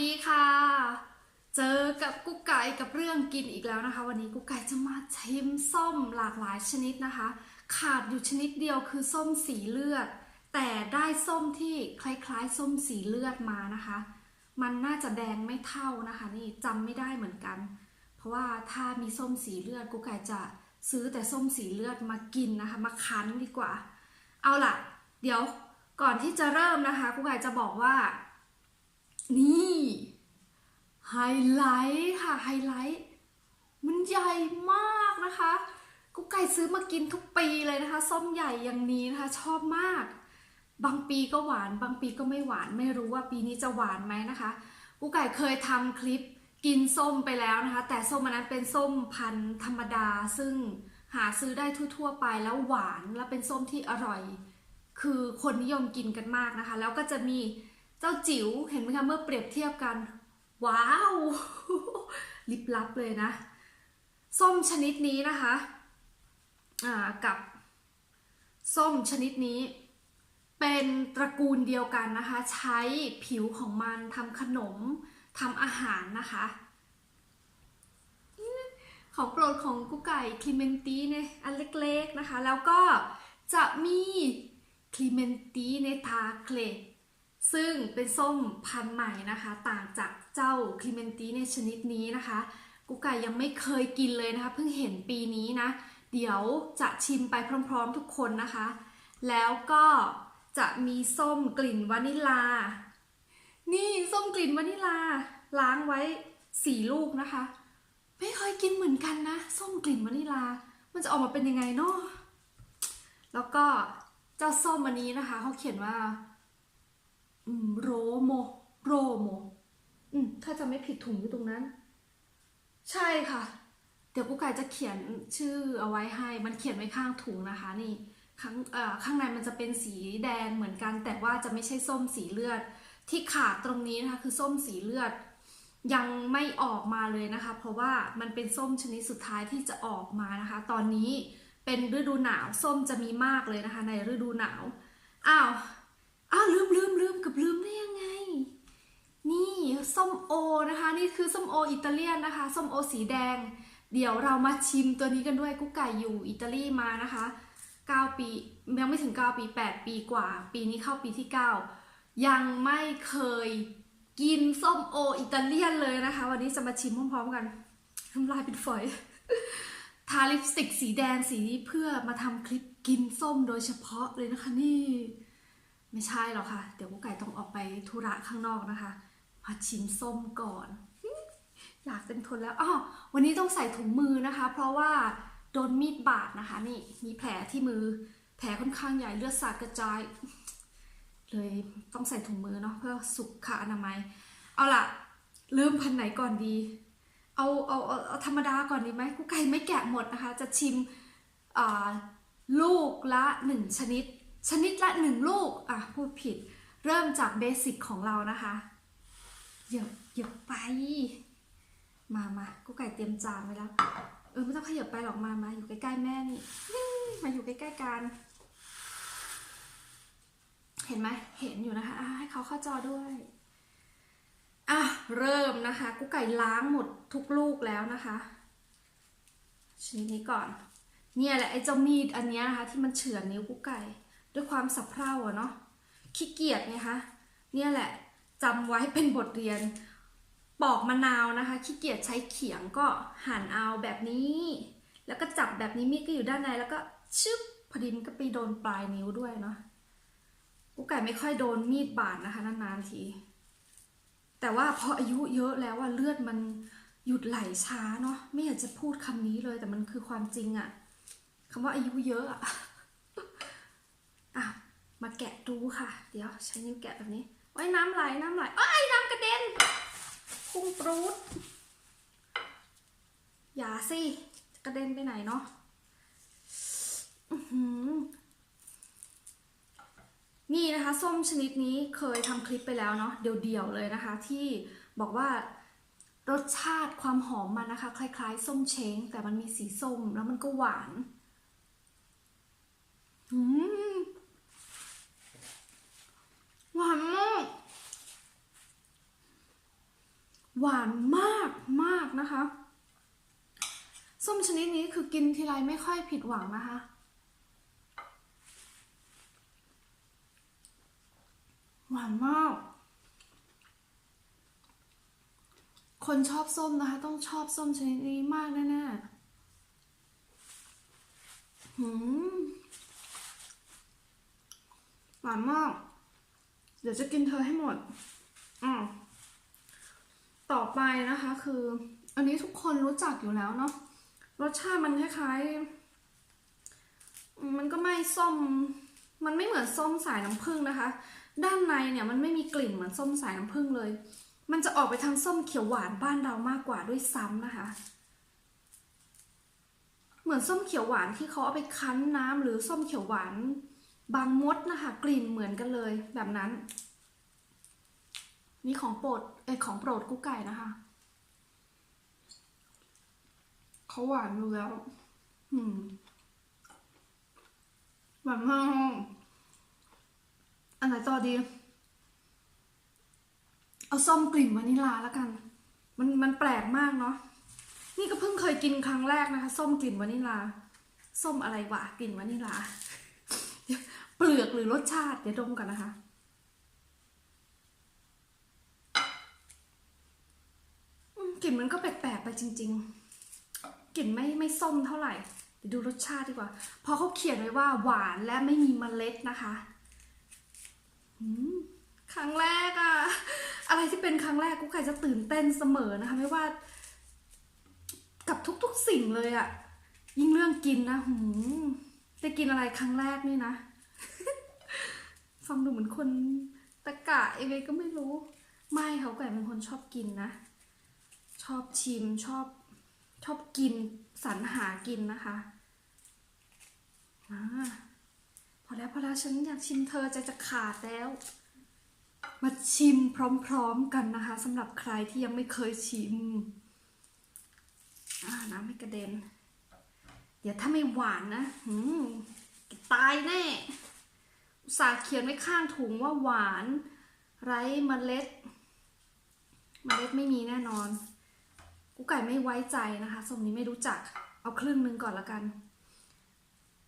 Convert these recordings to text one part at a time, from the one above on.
ดีค่ะ เจอกับกุ๊กไก่กับเรื่องกินอีกแล้วนะคะ วันนี้กุ๊กไก่จะมาชิมส้มหลากหลายชนิดนะคะ ขาดอยู่ชนิดเดียวคือส้มสีเลือด แต่ได้ส้มที่คล้ายๆ ส้มสีเลือดมานะคะ มันน่าจะแดงไม่เท่านะคะ นี่จำไม่ได้เหมือนกัน เพราะว่าถ้ามีส้มสีเลือดกุ๊กไก่จะซื้อแต่ส้มสีเลือดมากินนะคะ มาคั้นดีกว่า เอาล่ะ เดี๋ยวก่อนที่จะเริ่มนะคะกุ๊กไก่จะบอกว่า นี่ไฮไลท์ค่ะไฮไลท์มันใหญ่มากนะคะกุ๊กไก่ซื้อมากินทุกปีเลยนะคะ ส้มใหญ่อย่างนี้นะคะ ชอบมาก บางปีก็หวาน บางปีก็ไม่หวานไม่รู้ว่าปีนี้จะหวานไหมนะคะกุ๊กไก่เคยทำคลิปกินส้มไปแล้วนะคะ แต่ส้มอันนั้นเป็นส้มพันธุ์ธรรมดา ซึ่งหาซื้อได้ทั่ว ๆ ไปแล้วหวานและเป็นส้มที่อร่อย คือคนนิยมกินกันมากนะคะ แล้วก็จะมี จ้าจิ๋วเห็นไหมคะเมื่อเปรียบเทียบกัน ว้าว ลิบลับเลยนะ ส้มชนิดนี้นะคะกับส้มชนิดนี้ เป็นตระกูลเดียวกันนะคะ ใช้ผิวของมันทำขนมทำอาหารนะคะ ของโปรดของกุ๊กไก่คลิเมนตีเนี่ยอันเล็กๆนะคะ แล้วก็จะมีคลิเมนตีเนทาเคล ซึ่งเป็นส้มพันธุ์ใหม่นะคะ ต่างจากเจ้าคลิเมนตีในชนิดนี้นะคะ กุ๊กไก่ยังไม่เคยกินเลยนะคะ เพิ่งเห็นปีนี้นะ เดี๋ยวจะชิมไปพร้อมๆทุกคนนะคะ แล้วก็จะมีส้มกลิ่นวานิลา นี่ส้มกลิ่นวานิลา ล้างไว้สี่ลูกนะคะ ไม่เคยกินเหมือนกันนะ ส้มกลิ่นวานิลา มันจะออกมาเป็นยังไงเนาะแล้วก็เจ้าส้มอันนี้นะคะเขาเขียนว่า โรโม โรโม อืม ถ้าจะไม่ผิดถุงอยู่ตรงนั้น ใช่ค่ะ เดี๋ยวกุ๊กไก่จะเขียนชื่อเอาไว้ให้ มันเขียนไว้ข้างถุงนะคะนี่ข้างเอ่อข้างในมันจะเป็นสีแดงเหมือนกัน แต่ว่าจะไม่ใช่ส้มสีเลือด ที่ขาดตรงนี้นะคะคือส้มสีเลือด ยังไม่ออกมาเลยนะคะ เพราะว่ามันเป็นส้มชนิดสุดท้ายที่จะออกมานะคะ ตอนนี้เป็นฤดูหนาวส้มจะมีมากเลยนะคะ ในฤดูหนาวอ้าว อ้าวลืมลืมลืมกับลืมได้ยังไง นี่ส้มโอนะคะ นี่คือส้มโออิตาเลียนนะคะส้มโอสีแดง เดี๋ยวเรามาชิมตัวนี้กันด้วยกุ๊กไก่อยู่อิตาลีมานะคะ 9 ปียังไม่ถึง 9 ปี 8 ปีกว่า ปีนี้เข้าปีที่ 9 ยังไม่เคยกินส้มโออิตาเลียนเลยนะคะ วันนี้จะมาชิมพร้อมๆกันทำลายเป็นฝอยทาลิปสติกสีแดงสีนี้เพื่อมาทำคลิปกินส้มโดยเฉพาะเลยนะคะนี่ ไม่ใช่หรอกค่ะ เดี๋ยวกุ๊กไก่ต้องออกไปธุระข้างนอกนะคะ มาชิมส้มก่อน อยากเต็มทนแล้วอ๋อวันนี้ต้องใส่ถุงมือนะคะ เพราะว่าโดนมีดบาดนะคะ นี่มีแผลที่มือ แผลค่อนข้างใหญ่เลือดสาดกระจาย เลยต้องใส่ถุงมือเนาะเพื่อสุขอนามัย เอาล่ะเริ่มพันไหนก่อนดี เอาเอาเอาเอาธรรมดาก่อนดีไหมกุ๊กไก่ไม่แกะหมดนะคะ จะชิมลูกละหนึ่งชนิด ชนิดละหนึ่งลูก อะ พูดผิด เริ่มจากเบสิกของเรานะคะเยียบเยียบไป มามากุ๊กไก่เตรียมจานไว้แล้ว เออไม่ต้องขยับไปหรอกมามาอยู่ใกล้ๆแม่นี่นี่มาอยู่ใกล้ๆกัน เห็นไหมเห็นอยู่นะคะให้เขาเข้าจอด้วยอะเริ่มนะคะกุ๊กไก่ล้างหมดทุกลูกแล้วนะคะชนิดนี้ก่อน เนี่ยแหละไอ้เจ้ามีดอันนี้นะคะ ที่มันเฉือนนิ้วกุ๊กไก่ ด้วยความสับเพร่าอะเนาะขี้เกียจไงคะเนี่ยแหละจำไว้เป็นบทเรียนปอกมะนาวนะคะขี้เกียจใช้เขียงก็หั่นเอาแบบนี้ แล้วก็จับแบบนี้มีดก็อยู่ด้านในแล้วก็ชึบพอดีมันก็ไปโดนปลายนิ้วด้วยเนาะกุ๊กไก่ไม่ค่อยโดนมีดบาดนะคะนานๆที แต่ว่าพออายุเยอะแล้วว่าเลือดมันหยุดไหลช้าเนาะไม่อยากจะพูดคำนี้เลยแต่มันคือความจริงอะคำว่าอายุเยอะอะ อะมาแกะดูค่ะ เดี๋ยวใช้นิ้วแกะแบบนี้ไว้น้ำไหลน้ำไหลเอ้น้ำกระเด็นพุ่งปรูดอย่าสิกระเด็นไปไหนเนาะอือหือนี่นะคะส้มชนิดนี้เคยทำคลิปไปแล้วเนาะเดี่ยวๆเลยนะคะ ที่บอกว่ารสชาติความหอมมันนะคะ คล้ายๆ ส้มเช้งแต่มันมีสีส้มแล้วมันก็หวาน อืมหวานมาก หวานมากมากนะคะ ส้มชนิดนี้คือกินทีไรไม่ค่อยผิดหวังนะคะ หวานมาก คนชอบส้มนะคะ ต้องชอบส้มชนิดนี้มากแน่ๆหืมหวานมาก เดี๋ยวจะกินเธอให้หมดอ่าต่อไปนะคะ คือ อันนี้ทุกคนรู้จักอยู่แล้วเนาะรสชาติมันคล้ายๆ มันก็ไม่ส้ม มันไม่เหมือนส้มสายน้ำผึ้งนะคะ ด้านในเนี่ยมันไม่มีกลิ่นเหมือนส้มสายน้ำผึ้งเลย มันจะออกไปทางส้มเขียวหวานบ้านเรามากกว่าด้วยซ้ำนะคะ เหมือนส้มเขียวหวานที่เขาเอาไปคั้นน้ำหรือส้มเขียวหวาน บางมดนะคะ กลิ่นเหมือนกันเลยแบบนั้น นี่ของโปรดเอของโปรดกุ๊กไก่นะคะเขาหวานอยู่แล้ว อืมหวานมากอันไหนต่อดี เอาส้มกลิ่นวานิลลาแล้วกัน มันมันแปลกมากเนาะนี่ก็เพิ่งเคยกินครั้งแรกนะคะ ส้มกลิ่นวานิลลาส้มอะไรวะกลิ่นวานิลลา เปลือกหรือรสชาติ เดี๋ยวดมกันนะคะ กลิ่นมันก็แปลกๆไปจริง ๆ กลิ่นไม่ไม่ส้มเท่าไหร่ เดี๋ยวดูรสชาติดีกว่าเพราะเขาเขียนไว้ว่าหวานและไม่มีเมล็ดนะคะครั้งแรกอะอะไรที่เป็นครั้งแรกกุ๊กไก่จะตื่นเต้นเสมอนะคะ ไม่ว่า กับทุกๆสิ่งเลยอะยิ่งเรื่องกินนะหืม ได้กินอะไรครั้งแรกนี่นะ ฟังดูเหมือนคนตะกะยังไงก็ไม่รู้ ไม่เขาไก่เป็นคนชอบกินนะ ชอบชิมชอบชอบกินสรรหากินนะคะอาพอแล้วพอแล้วฉันอยากชิมเธอใจจะขาดแล้ว มาชิมพร้อมๆกันนะคะสำหรับใครที่ยังไม่เคยชิม อ่าน้ำไม่กระเด็น เดี๋ยวถ้าไม่หวานนะหืมตายแน่อุตส่าห์เขียนไว้ข้างถุงว่าหวาน ไร้เมล็ด เมล็ดไม่มีแน่นอนกุ๊กไก่ไม่ไว้ใจนะคะทรงนี้ไม่รู้จัก เอาครึ่งนึงก่อนละกัน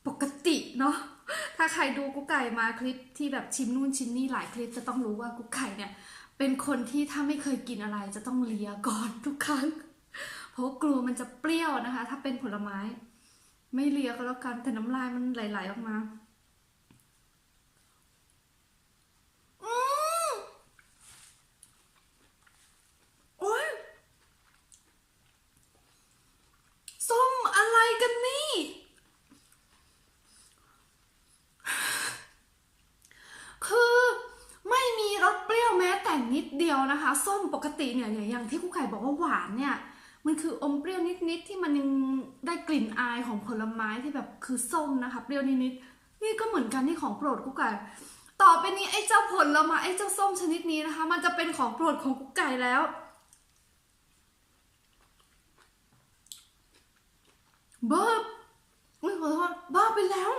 ปกติเนาะ ถ้าใครดูกุ๊กไก่มาคลิปที่แบบชิมนู่นชิมนี่หลายคลิปจะต้องรู้ว่ากุ๊กไก่เนี่ย เป็นคนที่ถ้าไม่เคยกินอะไรจะต้องเลียก่อนทุกครั้ง เพราะกลัวมันจะเปรี้ยวนะคะ ถ้าเป็นผลไม้ ไม่เลียก็แล้วกันแต่น้ำลายมันไหลๆออกมาอืมโอ๊ยส้มอะไรกันนี่คือไม่มีรสเปรี้ยวแม้แต่นิดเดียวนะคะ ส้มปกติเนี่ยอย่างที่กุ๊กไก่บอกว่าหวานเนี่ย มันคืออมเปรี้ยวนิดๆที่มันยังได้กลิ่นอายของผลไม้ที่แบบคือส้มนะคะเปรี้ยวนิดๆนี่ก็เหมือนกันที่ของโปรดกุ๊กไก่ต่อไปนี้ไอ้เจ้าผลไม้ไอ้เจ้าส้มชนิดนี้นะคะ มันจะเป็นของโปรดของกุ๊กไก่แล้ว บ้าอุ้ยขอโทษบ้าไปแล้ว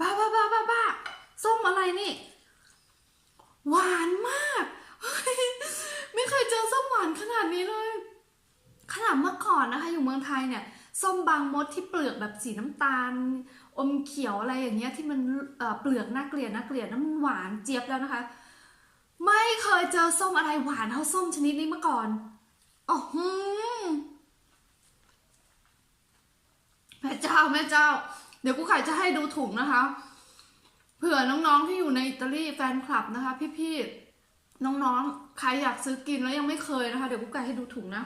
บ้าบ้าบ้าบ้าบ้าส้มอะไรนี่ หวานมาก ไม่เคยเจอส้มหวานขนาดนี้เลย ขนาดเมื่อก่อนนะคะ อยู่เมืองไทยเนี่ยส้มบางมดที่เปลือกแบบสีน้ำตาล อมเขียวอะไรอย่างเงี้ยที่มันเปลือกน่าเกลียดน่าเกลียดน้ำมันหวานเจี๊ยบแล้วนะคะ ไม่เคยเจอส้มอะไรหวานเท่าส้มชนิดนี้มาก่อนอ๋อหืมแม่เจ้าแม่เจ้า เดี๋ยวกูไข่จะให้ดูถุงนะคะ เผื่อน้องๆที่อยู่ในอิตาลีแฟนคลับนะคะ พี่ๆ น้องๆ ใครอยากซื้อกินแล้วยังไม่เคยนะคะ เดี๋ยวกูไก่ให้ดูถุงนะ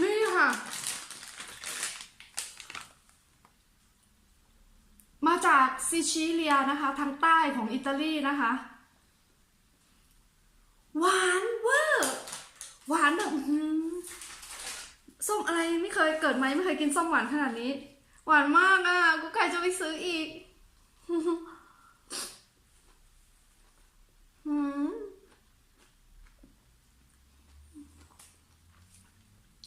นี่ค่ะ มาจากซิชิเลียนะคะ ทางใต้ของอิตาลีนะคะ หวานเวอร์ หวานแบบส้มอะไรไม่เคยเกิดไหมไม่เคยกินส้มหวานขนาดนี้ หวานมากอะกูไก่จะไปซื้ออีกหืม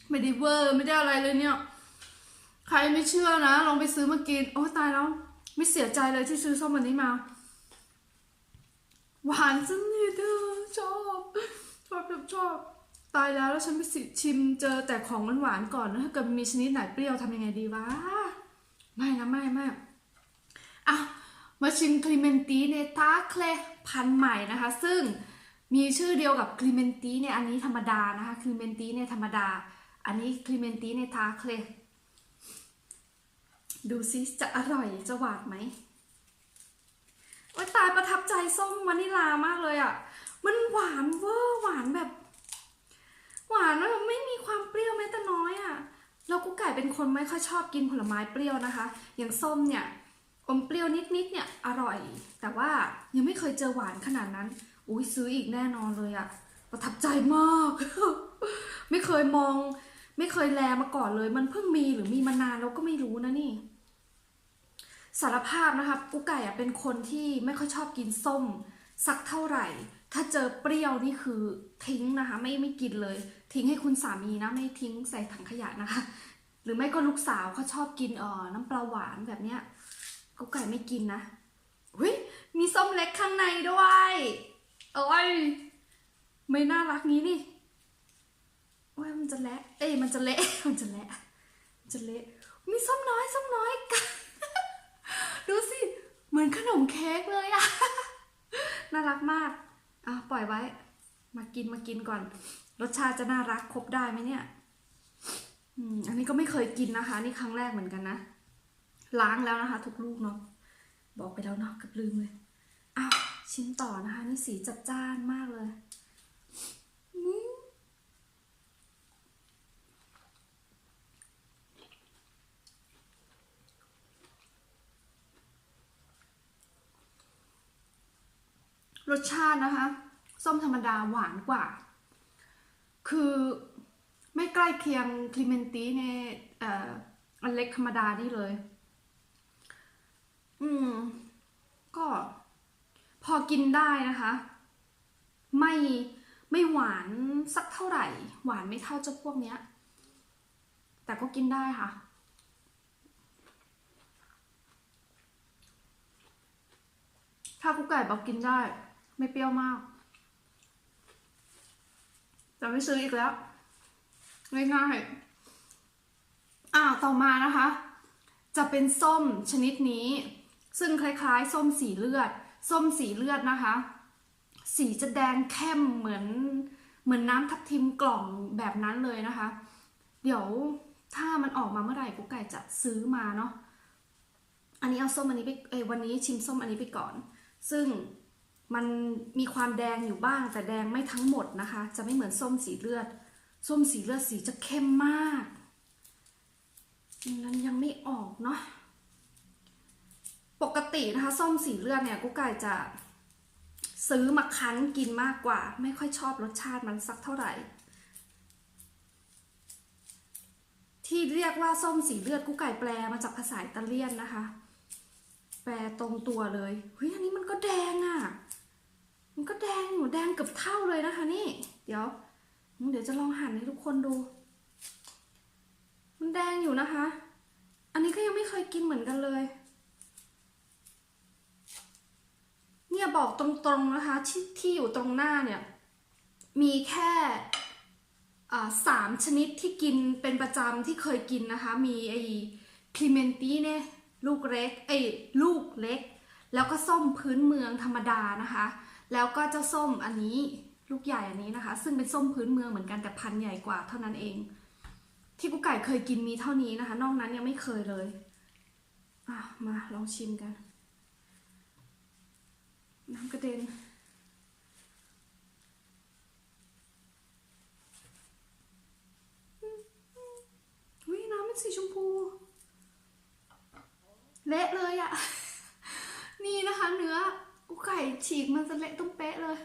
ไม่ได้เวอร์ไม่ได้อะไรเลยเนี่ย ใครไม่เชื่อนะ ลองไปซื้อมากิน โอ้ตายแล้ว ไม่เสียใจเลยที่ซื้อส้มอันนี้มา หวานสนิทเธอชอบชอบแบบชอบ ตายแล้วแล้วฉันไปสิชิมเจอแต่ของหวานๆก่อนแล้วถ้าเกิดมีชนิดไหนเปรี้ยวทำยังไงดีวะ ไม่นะไม่ไม่อะมาชิมคลีเมนตีเนตาเคลพันธุ์ใหม่นะคะ ซึ่งมีชื่อเดียวกับคลีเมนตีเนี่ยอันนี้ธรรมดานะคะคลีเมนตีเนี่ยธรรมดา อันนี้คลีเมนตีเนตาเคลดูซิจะอร่อยจะหวานไหมโอ้ยตายประทับใจส้มวานิลามากเลยอะ่ะ มันหวานเวอร์หวานแบบ หวานแล้วแบบไม่มีความเปรี้ยวแม้แต่น้อยอะ่ะ แล้วกุ๊กไก่เป็นคนไม่ค่อยชอบกินผลไม้เปรี้ยวนะคะ อย่างส้มเนี่ยอมเปรี้ยวนิดๆเนี่ยอร่อย แต่ว่ายังไม่เคยเจอหวานขนาดนั้น อุ้ยซื้ออีกแน่นอนเลยอะประทับใจมาก ไม่เคยมอง ไม่เคยแลมาก่อนเลย มันเพิ่งมีหรือมีมานานเราก็ไม่รู้นะนี่ สารภาพนะคะกุ๊กไก่อะเป็นคนที่ไม่ค่อยชอบกินส้ม สักเท่าไหร่ ถ้าเจอเปรี้ยวนี่คือทิ้งนะคะ ไม่ไม่กินเลย ทิ้งให้คุณสามีนะไม่ทิ้งใส่ถังขยะนะคะ หรือไม่ก็ลูกสาวเขาชอบกินเอ่อน้ำปลาหวานแบบเนี้ยกุ๊กไก่ไม่กินนะเฮ้ยมีส้มเล็กข้างในด้วยโอ้ยไม่น่ารักนี้นี่โอ้ยมันจะเละเอ้ยมันจะเละมันจะเละมันจะเละมีส้มน้อยส้มน้อยกันดูสิเหมือนขนมเค้กเลยอะน่ารักมาก อะปล่อยไว้ มากินมากินก่อน รสชาติจะน่ารักครบได้ไหมเนี่ยอันนี้ก็ไม่เคยกินนะคะ นี่ครั้งแรกเหมือนกันนะ ล้างแล้วนะคะ ทุกลูกเนาะบอกไปแล้วเนาะกับลืมเลยอ้าวชิมต่อนะคะ นี่สีจัดจ้านมากเลยอืม รสชาตินะคะ ส้มธรรมดาหวานกว่า คือไม่ใกล้เคียงคลีเมนตีในอันเล็กธรรมดานี่เลย อืม ก็พอกินได้นะคะ ไม่ไม่หวานสักเท่าไหร่ หวานไม่เท่าเจ้าพวกเนี้ย แต่ก็กินได้ค่ะถ้ากุ๊กไก่บอกกินได้ ไม่เปรี้ยวมาก จะไม่ซื้ออีกแล้วง่ายๆอ่าต่อมานะคะ จะเป็นส้มชนิดนี้ ซึ่งคล้ายๆ ส้มสีเลือด ส้มสีเลือดนะคะ สีจะแดงเข้มเหมือนเหมือนน้ำทับทิมกล่องแบบนั้นเลยนะคะ เดี๋ยวถ้ามันออกมาเมื่อไหร่กุ๊กไก่จะซื้อมาเนาะอันนี้เอาส้มอันนี้ไปเอยวันนี้ชิมส้มอันนี้ไปก่อน ซึ่ง มันมีความแดงอยู่บ้าง แต่แดงไม่ทั้งหมดนะคะ จะไม่เหมือนส้มสีเลือด ส้มสีเลือดสีจะเข้มมากนั้นยังไม่ออกเนาะปกตินะคะส้มสีเลือดเนี่ยกุ๊กไก่จะซื้อมาคั้นกินมากกว่า ไม่ค่อยชอบรสชาติมันสักเท่าไหร่ ที่เรียกว่าส้มสีเลือดกุ๊กไก่แปลมาจากภาษาอิตาเลียนนะคะ แปลตรงตัวเลยเฮ้ยอันนี้มันก็แดงอะ่ะ มันก็แดงหนูแดงเกือบเท่าเลยนะคะนี่ เดี๋ยว เดี๋ยวจะลองหั่นให้ทุกคนดู มันแดงอยู่นะคะ อันนี้ก็ยังไม่เคยกินเหมือนกันเลย เนี่ยบอกตรงๆนะคะ ที่ที่อยู่ตรงหน้าเนี่ย มีแค่สามชนิดที่กินเป็นประจำที่เคยกินนะคะ มีไอ้คลีเมนตีเนี่ยลูกเล็กไอ้ลูกเล็ก แล้วก็ส้มพื้นเมืองธรรมดานะคะ แล้วก็เจ้าส้มอันนี้ลูกใหญ่อันนี้นะคะ ซึ่งเป็นส้มพื้นเมืองเหมือนกันแต่พันธุ์ใหญ่กว่าเท่านั้นเอง ที่กุ๊กไก่เคยกินมีเท่านี้นะคะ นอกนั้นยังไม่เคยเลยอะมาลองชิมกัน น้ำกระเด็นวิน้ำเป็นสีชมพู เละเลยอะนี่นะคะเนื้อ กุ๊กไก่ฉีกมันจะเละตุ้มเป๊ะเลย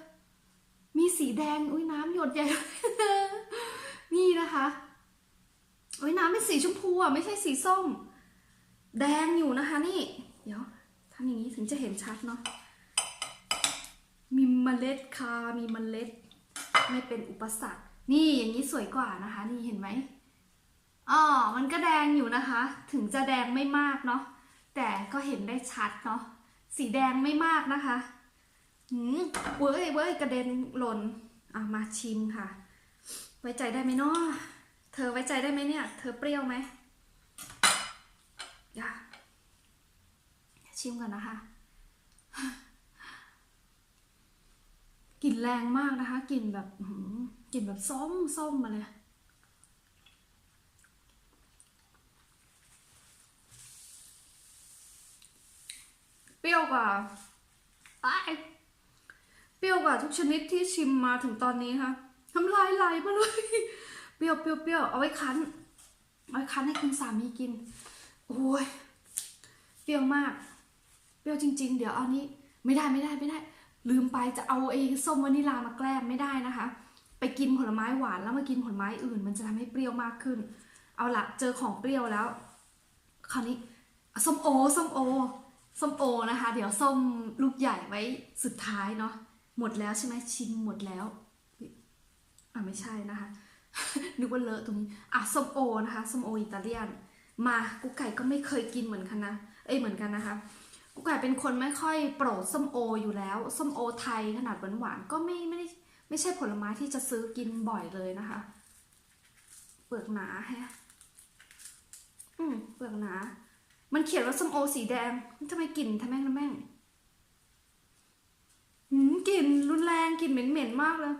มีสีแดงอุ้ยน้ำหยดใหญ่นี่นะคะอุ้ยน้ำเป็นสีชมพูอะไม่ใช่สีส้ม แดงอยู่นะคะนี่ เดี๋ยวทำอย่างนี้ถึงจะเห็นชัดเนาะมีเมล็ดค่ะมีเมล็ด ไม่เป็นอุปสรรค นี่อย่างนี้สวยกว่านะคะ นี่เห็นไหมอ๋อมันก็แดงอยู่นะคะ ถึงจะแดงไม่มากเนาะแต่ก็เห็นได้ชัดเนาะ สีแดงไม่มากนะคะหืมเว้ยเว้ยกระเด็นหล่นอะมาชิมค่ะ ไว้ใจได้ไหมเนาะเธอไว้ใจได้ไหมเนี่ย เธอเปรี้ยวไหมอย่าชิมก่อนนะคะ กลิ่นแรงมากนะคะ กลิ่นแบบกลิ่นแบบส้มส้มมาเลย เปรี้ยวกว่าอ้ายเปรี้ยวกว่าทุกชนิดที่ชิมมาถึงตอนนี้ค่ะทำลายไหลมาเลยเปรี้ยวเปรี้ยวเปรี้ยวเอาไว้คั้นเอาไว้คั้นให้คุณสามีกินโอ้ยเปรี้ยวมาก เปรี้ยวจริง ๆ เดี๋ยวเอานี้ ไม่ได้ไม่ได้ไม่ได้ ลืมไปจะเอาไอ้ส้มวานิลามาแกล้มไม่ได้นะคะ ไปกินผลไม้หวานแล้วมากินผลไม้อื่น มันจะทำให้เปรี้ยวมากขึ้น เอาละเจอของเปรี้ยวแล้ว คราวนี้อะส้มโอส้มโอ ส้มโอนะคะ เดี๋ยวส้มลูกใหญ่ไว้สุดท้ายเนาะหมดแล้วใช่ไหมชิมหมดแล้วอะไม่ใช่นะคะนึกว่าเลอะตรงนี้อะส้มโอนะคะส้มโออิตาเลียน มากุ๊กไก่ก็ไม่เคยกินเหมือนกันนะเอ้ยเหมือนกันนะคะกุ๊กไก่เป็นคนไม่ค่อยโปรดส้มโออยู่แล้วส้มโอไทยขนาดหวานๆก็ไม่ไม่ได้ไม่ใช่ผลไม้ที่จะซื้อกินบ่อยเลยนะคะ เปลือกหนาแฮะอืมเปลือกหนา มันเขียนว่าส้มโอสีแดงทำไมกลิ่นทำแม่งทำแม่งกลิ่นรุนแรงกลิ่นเหม็นๆมากเลย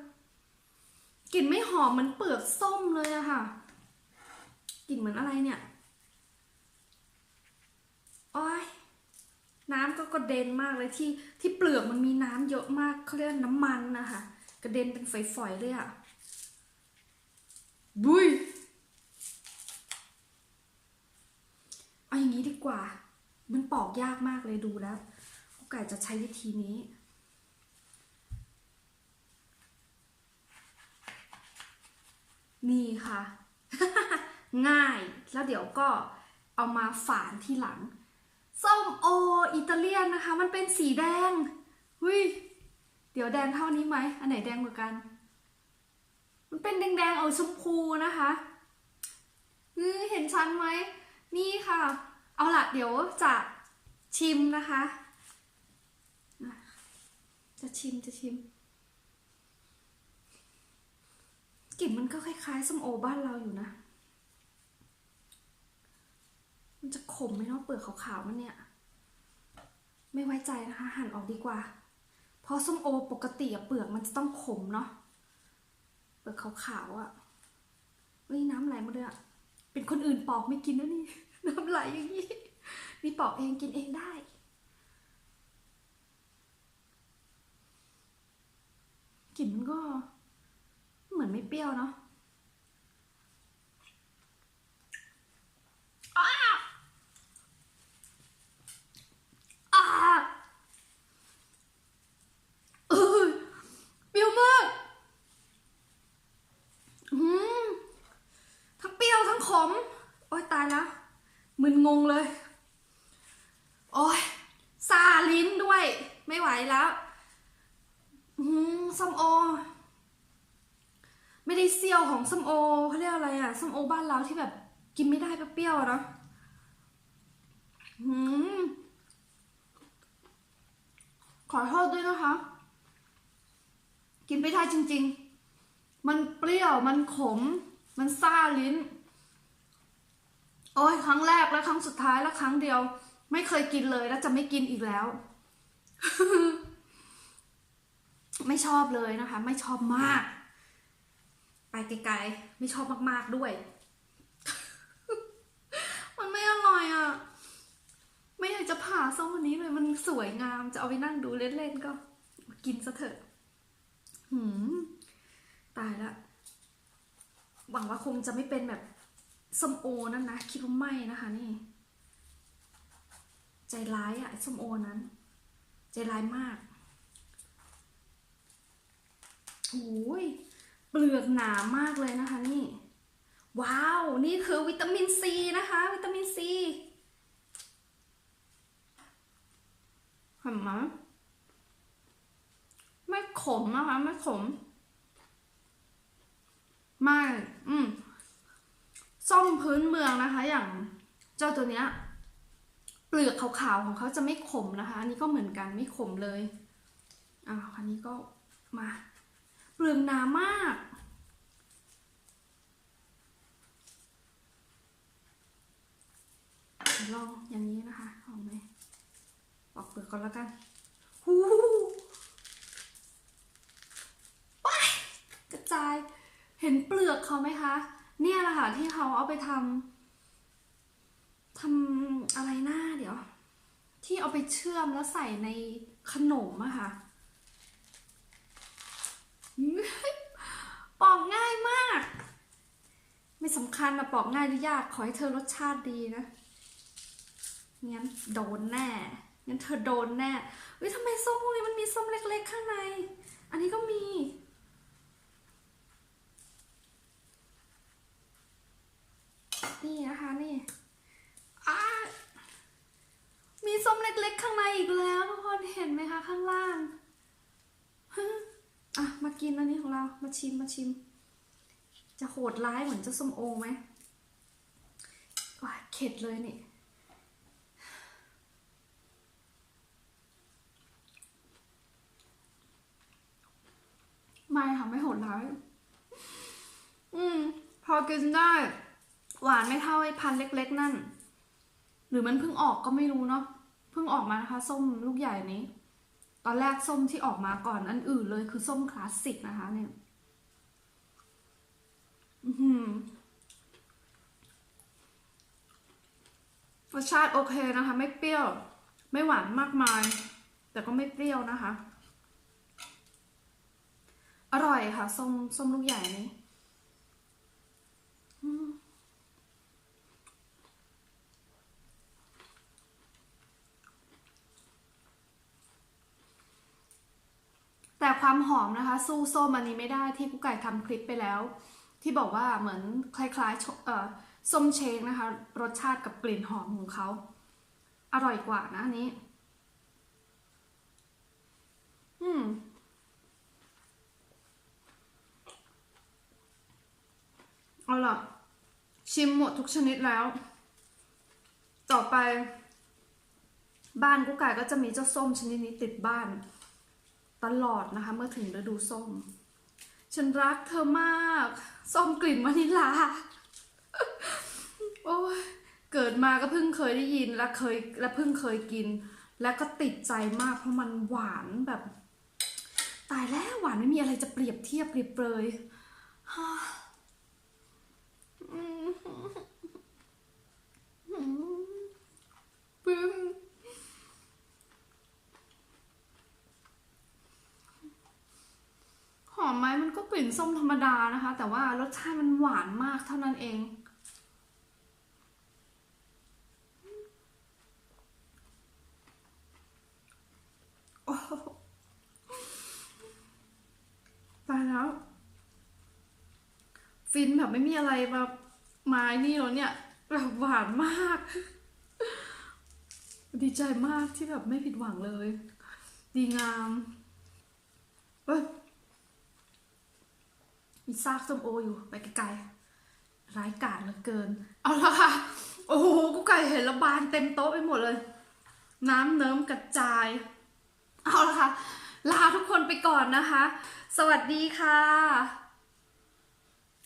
กลิ่นไม่หอมเหมือนเปลือกส้มเลยอะค่ะกลิ่นเหมือนอะไรเนี่ยโอ้ยน้ำก็กระเด็นมากเลยที่ที่เปลือกมันมีน้ำเยอะมากเขาเรียกน้ำมันนะคะกระเด็นเป็นฝอยๆเลยอะบุย เอาอย่างนี้ดีกว่า มันปอกยากมากเลยดูแล้วกุ๊กไก่จะใช้วิธีนี้ นี่ค่ะ ง่ายแล้วเดี๋ยวก็เอามาฝานที่หลัง ส้มโออิตาเลียนนะคะ มันเป็นสีแดงหุยเดี๋ยวแดงเท่านี้ไหม อันไหนแดงกว่ากัน มันเป็นแดงๆเอาชมพูนะคะเห็นชันไหม นี่ค่ะ เอาละเดี๋ยวจะชิมนะคะ จะชิมจะชิมกลิ่นมันก็คล้ายๆส้มโอบ้านเราอยู่นะ มันจะขมไหมเนาะเปลือกขาวๆมันเนี่ย ไม่ไว้ใจนะคะ หั่นออกดีกว่า เพราะส้มโอปกติอะเปลือกมันจะต้องขมเนาะ เปลือกขาวๆอะเฮ้ยน้ำไหลมาเลยอะ เป็นคนอื่นปอกไม่กินนะนี่น้ำไหลอย่างนี้นี่ปอกเองกินเองได้ กลิ่นมันก็ เหมือนไม่เปรี้ยวเนาะอ้าอ้าเออเปรี้ยวมาก อืม ทั้งเปรี้ยวทั้งขม โอ๊ยตายแล้ว มึน งงเลย โอ๊ยซาลิ้นด้วย ไม่ไหวแล้วอืมส้มโอ ไม่ได้เซียวของส้มโอเขาเรียกอะไรอะส้มโอบ้านเราที่แบบกินไม่ได้เปรี้ยวๆเนาะอืมขอโทษด้วยนะคะ กินไม่ได้จริง ๆ มันเปรี้ยว มันขม มันซาลิ้น โอ้ยครั้งแรกและครั้งสุดท้ายและครั้งเดียว ไม่เคยกินเลยแล้วจะไม่กินอีกแล้ว ไม่ชอบเลยนะคะ ไม่ชอบมาก ไปไกลๆไม่ชอบมากๆด้วย มันไม่อร่อยอะ ไม่อยากจะผ่าส้มวันนี้เลยมันสวยงามจะเอาไปนั่งดูเล่นๆก็ กินซะเถอะหืมตายละหวังว่าคงจะไม่เป็นแบบ ส้มโอนั่นนะคิดว่าไม่นะคะนี่ ใจร้ายอะส้มโอนั้น ใจร้ายมากโอ้ยเปลือกหนามากเลยนะคะนี่ ว้าว นี่คือวิตามินซีนะคะ วิตามินซีเห็นไหมไม่ขมนะคะ ไม่ขม ไม่ อืม ส้มพื้นเมืองนะคะ อย่างเจ้าตัวเนี้ยเปลือกขาวๆของเขาจะไม่ขมนะคะ อันนี้ก็เหมือนกันไม่ขมเลยอ่าคันนี้ก็มาเปลือกหนามาก ลองอย่างนี้นะคะลองไหมปอกเปลือกก่อนแล้วกันหูว้ายกระจายเห็นเปลือกเขาไหมคะ เนี่ยแหละค่ะที่เขาเอาไปทำทำอะไรหน้าเดี๋ยว ที่เอาไปเชื่อมแล้วใส่ในขนมอะค่ะปอกง่ายมาก ไม่สำคัญนะปอกง่ายหรือยากขอให้เธอรสชาติดีนะงั้นโดนแน่งั้นเธอโดนแน่เฮ้ยทำไมส้มพวกนี้มันมีส้มเล็กๆข้างใน อันนี้ก็มี นี่นะคะนี่มีส้มเล็กๆข้างในอีกแล้วทุกคนเห็นไหมคะข้างล่างอะมากินอันนี้ของเรามาชิมมาชิม จะโหดร้ายเหมือนเจ้าส้มโอไหมว้ายเข็ดเลยนี่ไม่ค่ะไม่โหดร้าย อืม พอกินได้ หวานไม่เท่าไอ้พันธุ์เล็ก ๆ นั่น หรือมันเพิ่งออกก็ไม่รู้เนาะเพิ่งออกมานะคะ ส้มลูกใหญ่นี้ ตอนแรกส้มที่ออกมาก่อนอันอื่นเลยคือส้มคลาสสิกนะคะ เนี่ยอือหือรสชาติโอเคนะคะ ไม่เปรี้ยว ไม่หวานมากมาย แต่ก็ไม่เปรี้ยวนะคะ อร่อยค่ะส้มส้มลูกใหญ่นี้อืมแต่ ความหอมนะคะ สู้ส้มอันนี้ไม่ได้ที่กุ๊กไก่ทำคลิปไปแล้ว ที่บอกว่าเหมือนคล้ายๆเอ่อส้มเชคนะคะ รสชาติกับกลิ่นหอมของเขา อร่อยกว่านะอันนี้ อืมเอาล่ะ ชิมหมดทุกชนิดแล้ว ต่อไป บ้านกุ๊กไก่ก็จะมีเจ้าส้มชนิดนี้ติดบ้าน ตลอดนะคะเมื่อถึงฤดูส้ม ฉันรักเธอมาก ส้มกลิ่นวานิลา โอ้ยเกิดมาก็เพิ่งเคยได้ยินและเคยและเพิ่งเคยกิน และก็ติดใจมากเพราะมันหวานแบบ ตายแล้วหวานไม่มีอะไรจะเปรียบเทียบเปรียบเปรยฮ่าอืมอืมปึ้ม หอมไหมมันก็กลิ่นส้มธรรมดานะคะ แต่ว่ารสชาติมันหวานมากเท่านั้นเอง โอ้ตายแล้ว ฟินแบบไม่มีอะไรมาไม้นี่แล้วเนี่ยแบบหวานมาก ดีใจมากที่แบบไม่ผิดหวังเลย ดีงามเอ้ย มีซากส้มโออยู่ไปไกลๆร้ายกาจเหลือเกิน เอาละค่ะ โอ้โหกูไก่เห็นละบานเต็มโต๊ะไปหมดเลย น้ำเนิ้มกระจาย เอาละค่ะ ลาทุกคนไปก่อนนะคะ สวัสดีค่ะ